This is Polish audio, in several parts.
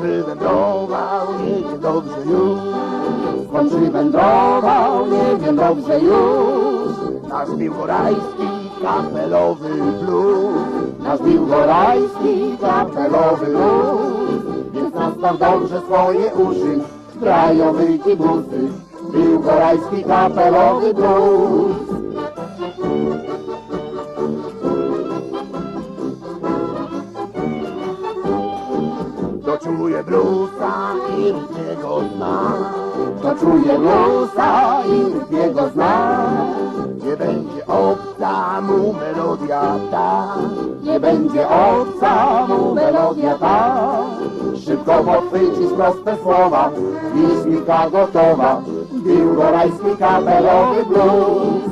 przywędrował, nie wiem dobrze już. Skąd przywędrował, nie wiem dobrze już. Nasz biłgorajski kapelowy blues. Nasz biłgorajski kapelowy blues. Nastaw dobrze swoje uszy, krajowy kibusy. Biłgorajski kapelowy blues. To czuje bluesa i rytmiego zna. To czuje bluesa i rytmiego zna. Nie będzie obca mu melodia ta. Nie będzie obca mu melodia ta. Szybko podchwycić proste słowa. Piśmika gotowa. Biłgorajski kapelowy blues.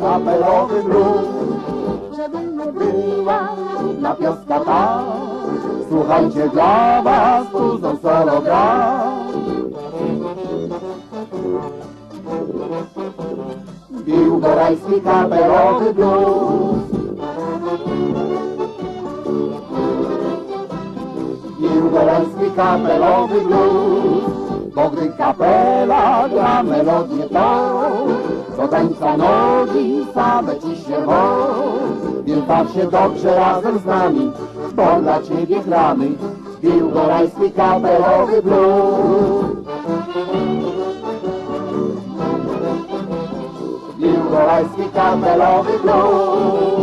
Kapelowy blues żeby nie była na pioska ta. Słuchajcie, dla was tu znów solo gra. Biłgorajski kapelowy blues. Kapelowy blues. Bo gdy kapela gra melodię tą, do tańca nogi same ci się wą. Więc baw się dobrze razem z nami, bo dla ciebie gramy Biłgorajski kapelowy blues. Biłgorajski kapelowy blues.